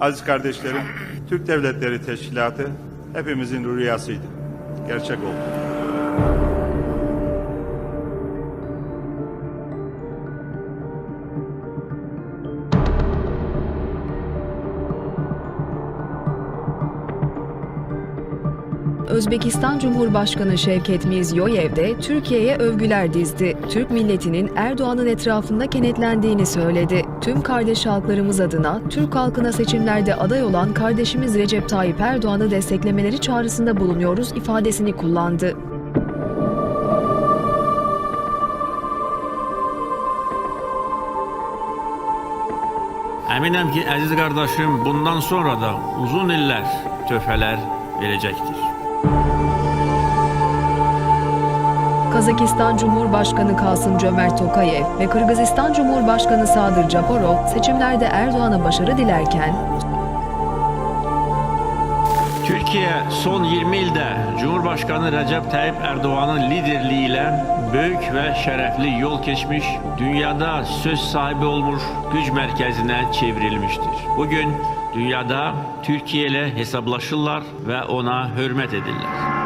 Aziz kardeşlerim, Türk Devletleri Teşkilatı hepimizin rüyasıydı. Gerçek oldu. Özbekistan Cumhurbaşkanı Şevket Mirziyoyev de Türkiye'ye övgüler dizdi. Türk milletinin Erdoğan'ın etrafında kenetlendiğini söyledi. Tüm kardeş halklarımız adına Türk halkına seçimlerde aday olan kardeşimiz Recep Tayyip Erdoğan'ı desteklemeleri çağrısında bulunuyoruz ifadesini kullandı. Əminəm ki, əziz qardaşım bundan sonra da uzun illər töhfələr verəcəkdir. Kazakistan Cumhurbaşkanı Kasım Cömert Tokayev ve Kırgızistan Cumhurbaşkanı Sadır Japarov seçimlerde Erdoğan'a başarı dilerken Türkiye son 20 ildə Cumhurbaşkanı Rəcəb Tayyip Erdoğan'ın liderliği ilə böyük və şərəfli yol keçmiş, dünyada söz sahibi olmuş güc mərkəzinə çevrilmiştir. Bugün dünyada Türkiye ile hesablaşırlar və ona hörmət edirlər.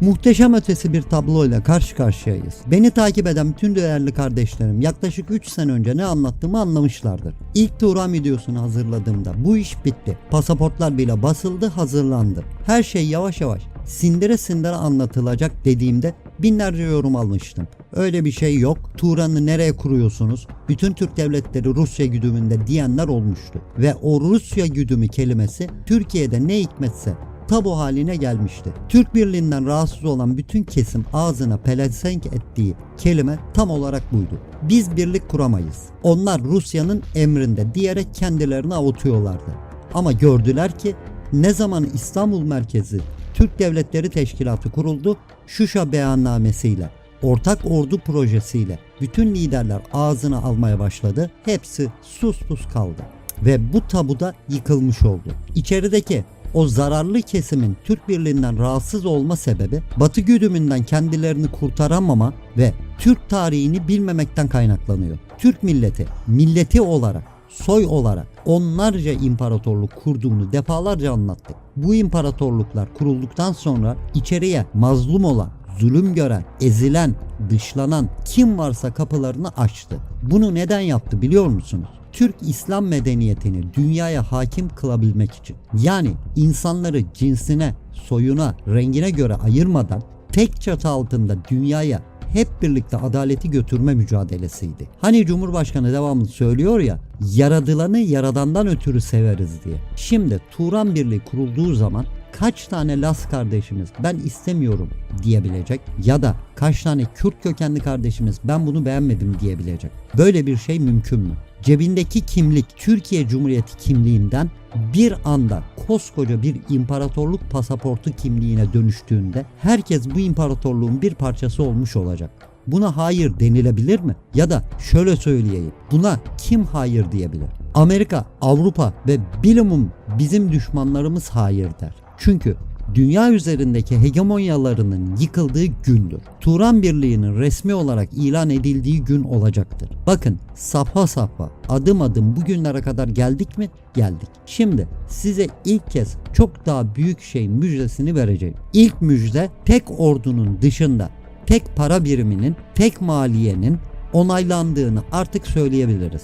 Muhteşem ötesi bir tabloyla karşı karşıyayız. Beni takip eden bütün değerli kardeşlerim yaklaşık 3 sene önce ne anlattığımı anlamışlardır. İlk Turan videosunu hazırladığımda bu iş bitti. Pasaportlar bile basıldı, hazırlandı. Her şey yavaş yavaş sindire sindire anlatılacak dediğimde binlerce yorum almıştım. Öyle bir şey yok. Turan'ı nereye kuruyorsunuz? Bütün Türk devletleri Rusya güdümünde diyenler olmuştu. Ve o Rusya güdümü kelimesi Türkiye'de ne hikmetse tabu haline gelmişti. Türk Birliği'nden rahatsız olan bütün kesim ağzına pelesenk ettiği kelime tam olarak buydu. Biz birlik kuramayız. Onlar Rusya'nın emrinde diyerek kendilerini avutuyorlardı. Ama gördüler ki ne zaman İstanbul merkezi Türk Devletleri Teşkilatı kuruldu, Şuşa beyannamesiyle, ortak ordu projesiyle bütün liderler ağzına almaya başladı. Hepsi sus pus kaldı ve bu tabuda yıkılmış oldu. İçerideki o zararlı kesimin Türk Birliği'nden rahatsız olma sebebi Batı güdümünden kendilerini kurtaramama ve Türk tarihini bilmemekten kaynaklanıyor. Türk milleti, milleti olarak, soy olarak onlarca imparatorluk kurduğunu defalarca anlattık. Bu imparatorluklar kurulduktan sonra içeriye mazlum olan, zulüm gören, ezilen, dışlanan kim varsa kapılarını açtı. Bunu neden yaptı biliyor musunuz? Türk İslam medeniyetini dünyaya hakim kılabilmek için. Yani insanları cinsine, soyuna, rengine göre ayırmadan tek çatı altında dünyaya hep birlikte adaleti götürme mücadelesiydi. Hani Cumhurbaşkanı devamlı söylüyor ya, yaradılanı yaradandan ötürü severiz diye. Şimdi Turan Birliği kurulduğu zaman kaç tane Las kardeşimiz ben istemiyorum diyebilecek ya da kaç tane Kürt kökenli kardeşimiz ben bunu beğenmedim diyebilecek. Böyle bir şey mümkün mü? Cebindeki kimlik Türkiye Cumhuriyeti kimliğinden bir anda koskoca bir imparatorluk pasaportu kimliğine dönüştüğünde herkes bu imparatorluğun bir parçası olmuş olacak. Buna hayır denilebilir mi? Ya da şöyle söyleyeyim. Buna kim hayır diyebilir? Amerika, Avrupa ve bilimum bizim düşmanlarımız hayır der. Çünkü dünya üzerindeki hegemonyalarının yıkıldığı gündür. Turan Birliği'nin resmi olarak ilan edildiği gün olacaktır. Bakın safha safha adım adım bugünlere kadar geldik mi? Geldik. Şimdi size ilk kez çok daha büyük şeyin müjdesini vereceğim. İlk müjde tek ordunun dışında tek para biriminin, tek maliyenin onaylandığını artık söyleyebiliriz.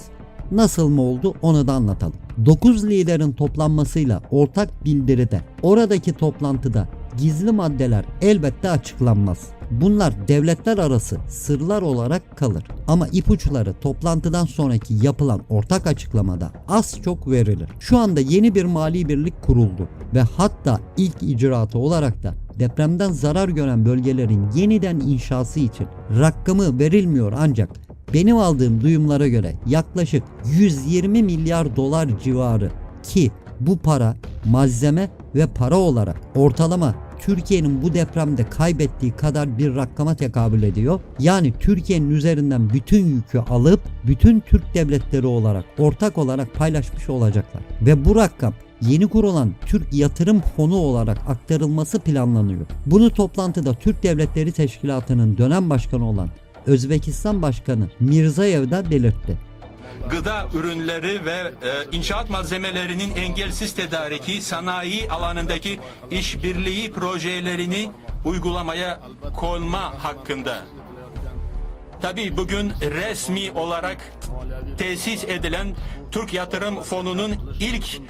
Nasıl mı oldu onu da anlatalım. 9 liderin toplanmasıyla ortak bildiride oradaki toplantıda gizli maddeler elbette açıklanmaz. Bunlar devletler arası sırlar olarak kalır. Ama ipuçları toplantıdan sonraki yapılan ortak açıklamada az çok verilir. Şu anda yeni bir mali birlik kuruldu ve hatta ilk icraatı olarak da depremden zarar gören bölgelerin yeniden inşası için rakamı verilmiyor ancak benim aldığım duyumlara göre yaklaşık 120 milyar dolar civarı ki bu para malzeme ve para olarak ortalama Türkiye'nin bu depremde kaybettiği kadar bir rakama tekabül ediyor. Yani Türkiye'nin üzerinden bütün yükü alıp bütün Türk devletleri olarak ortak olarak paylaşmış olacaklar. Ve bu rakam yeni kurulan Türk Yatırım Fonu olarak aktarılması planlanıyor. Bunu toplantıda Türk Devletleri Teşkilatı'nın dönem başkanı olan Özbekistan Başkanı Mirzayev de belirtti. gıda ürünleri ve e, inşaat malzemelerinin engelsiz tedariki, sanayi alanındaki işbirliği projelerini uygulamaya konma hakkında. Tabii bugün resmi olarak tesis edilen Türk Yatırım Fonu'nun ilk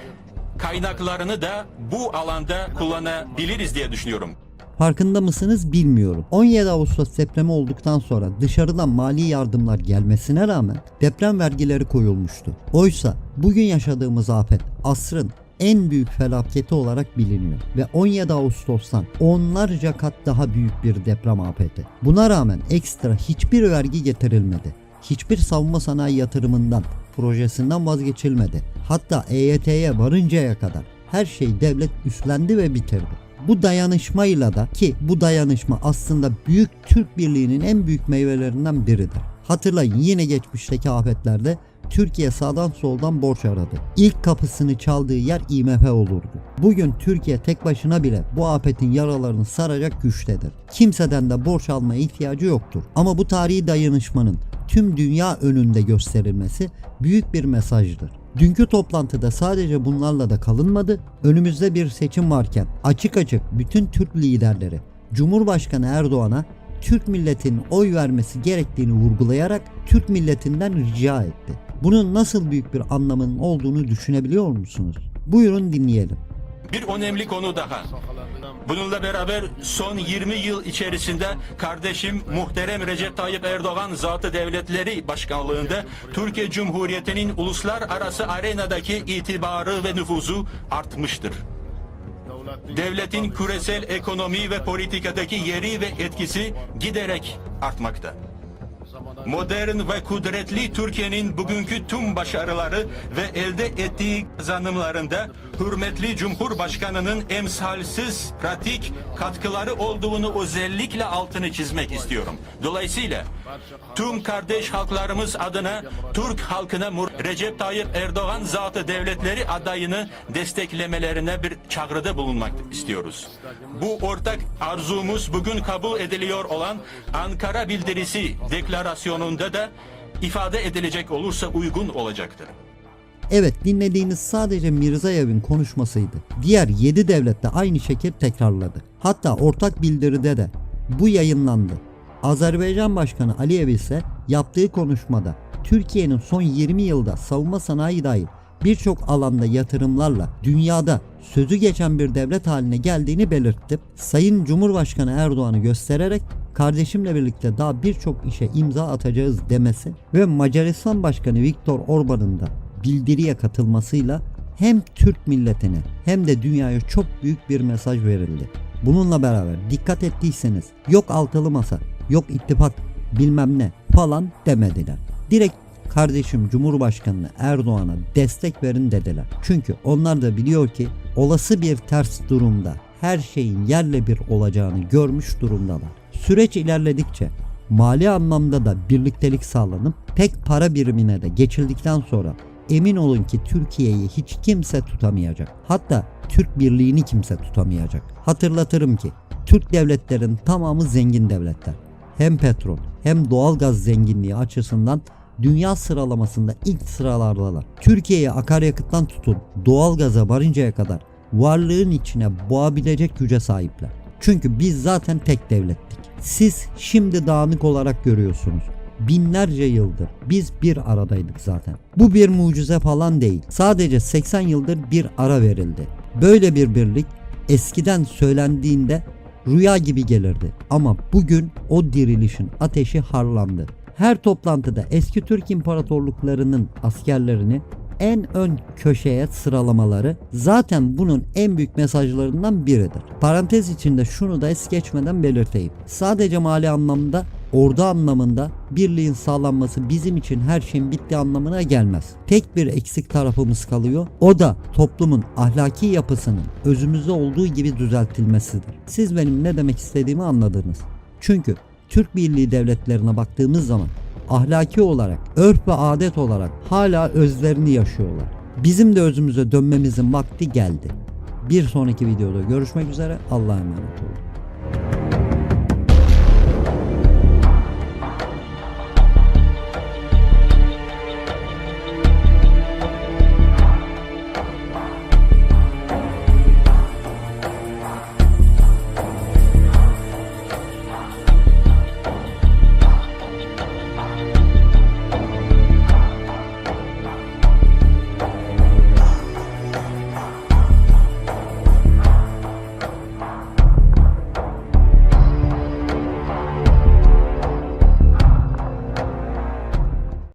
kaynaklarını da bu alanda kullanabiliriz diye düşünüyorum. Farkında mısınız bilmiyorum. 17 Ağustos depremi olduktan sonra dışarıdan mali yardımlar gelmesine rağmen deprem vergileri koyulmuştu. Oysa bugün yaşadığımız afet asrın en büyük felaketi olarak biliniyor ve 17 Ağustos'tan onlarca kat daha büyük bir deprem afeti. Buna rağmen ekstra hiçbir vergi getirilmedi. Hiçbir savunma sanayi yatırımından, projesinden vazgeçilmedi. Hatta EYT'ye varıncaya kadar her şeyi devlet üstlendi ve bitirdi. Bu dayanışmayla da ki bu dayanışma aslında büyük Türk Birliği'nin en büyük meyvelerinden biridir. Hatırlayın yine geçmişteki afetlerde Türkiye sağdan soldan borç aradı. İlk kapısını çaldığı yer IMF olurdu. Bugün Türkiye tek başına bile bu afetin yaralarını saracak güçtedir. Kimseden de borç almaya ihtiyacı yoktur. Ama bu tarihi dayanışmanın tüm dünya önünde gösterilmesi büyük bir mesajdır. Dünkü toplantıda sadece bunlarla da kalınmadı. Önümüzde bir seçim varken açık açık bütün Türk liderleri Cumhurbaşkanı Erdoğan'a Türk milletinin oy vermesi gerektiğini vurgulayarak Türk milletinden rica etti. Bunun nasıl büyük bir anlamının olduğunu düşünebiliyor musunuz? Buyurun dinleyelim. Bir önemli konu daha. Bununla beraber son 20 yıl içerisinde kardeşim muhterem Recep Tayyip Erdoğan Zatı Devletleri Başkanlığında Türkiye Cumhuriyeti'nin uluslararası arenadaki itibarı ve nüfuzu artmıştır. Devletin küresel ekonomi ve politikadaki yeri ve etkisi giderek artmakta. Modern ve kudretli Türkiye'nin bugünkü tüm başarıları ve elde ettiği kazanımlarında hürmetli Cumhurbaşkanı'nın emsalsiz pratik katkıları olduğunu özellikle altını çizmek istiyorum. Dolayısıyla tüm kardeş halklarımız adına Türk halkına Recep Tayyip Erdoğan zatı devletleri adayını desteklemelerine bir çağrıda bulunmak istiyoruz. Bu ortak arzumuz bugün kabul ediliyor olan Ankara bildirisi deklarasyonunda da ifade edilecek olursa uygun olacaktır. Evet dinlediğiniz sadece Mirzayev'in konuşmasıydı. Diğer 7 devlet de aynı şekil tekrarladı. Hatta ortak bildiride de bu yayınlandı. Azerbaycan Başkanı Aliyev ise yaptığı konuşmada Türkiye'nin son 20 yılda savunma sanayi dahil birçok alanda yatırımlarla dünyada sözü geçen bir devlet haline geldiğini belirtti. Sayın Cumhurbaşkanı Erdoğan'ı göstererek kardeşimle birlikte daha birçok işe imza atacağız demesi ve Macaristan Başkanı Viktor Orban'ın da bildiriye katılmasıyla hem Türk milletine hem de dünyaya çok büyük bir mesaj verildi. Bununla beraber dikkat ettiyseniz yok altılı masa, yok ittifak bilmem ne falan demediler. Direkt kardeşim Cumhurbaşkanı Erdoğan'a destek verin dediler. Çünkü onlar da biliyor ki olası bir ters durumda her şeyin yerle bir olacağını görmüş durumdalar. Süreç ilerledikçe mali anlamda da birliktelik sağlanıp tek para birimine de geçildikten sonra emin olun ki Türkiye'yi hiç kimse tutamayacak. Hatta Türk birliğini kimse tutamayacak. Hatırlatırım ki Türk devletlerin tamamı zengin devletler. Hem petrol hem doğalgaz zenginliği açısından dünya sıralamasında ilk sıralardalar. Türkiye'yi akaryakıttan tutun doğalgaza varıncaya kadar varlığın içine boğabilecek güce sahipler. Çünkü biz zaten tek devlettik. Siz şimdi dağınık olarak görüyorsunuz. Binlerce yıldır biz bir aradaydık zaten. Bu bir mucize falan değil. Sadece 80 yıldır bir ara verildi. Böyle bir birlik eskiden söylendiğinde rüya gibi gelirdi. Ama bugün o dirilişin ateşi harlandı. Her toplantıda eski Türk imparatorluklarının askerlerini en ön köşeye sıralamaları zaten bunun en büyük mesajlarından biridir. Parantez içinde şunu da es geçmeden belirteyim. Sadece mali anlamda ordu anlamında birliğin sağlanması bizim için her şeyin bittiği anlamına gelmez. Tek bir eksik tarafımız kalıyor. O da toplumun ahlaki yapısının özümüzde olduğu gibi düzeltilmesidir. Siz benim ne demek istediğimi anladınız. Çünkü Türk Birliği devletlerine baktığımız zaman ahlaki olarak, örf ve adet olarak hala özlerini yaşıyorlar. Bizim de özümüze dönmemizin vakti geldi. Bir sonraki videoda görüşmek üzere. Allah'a emanet olun.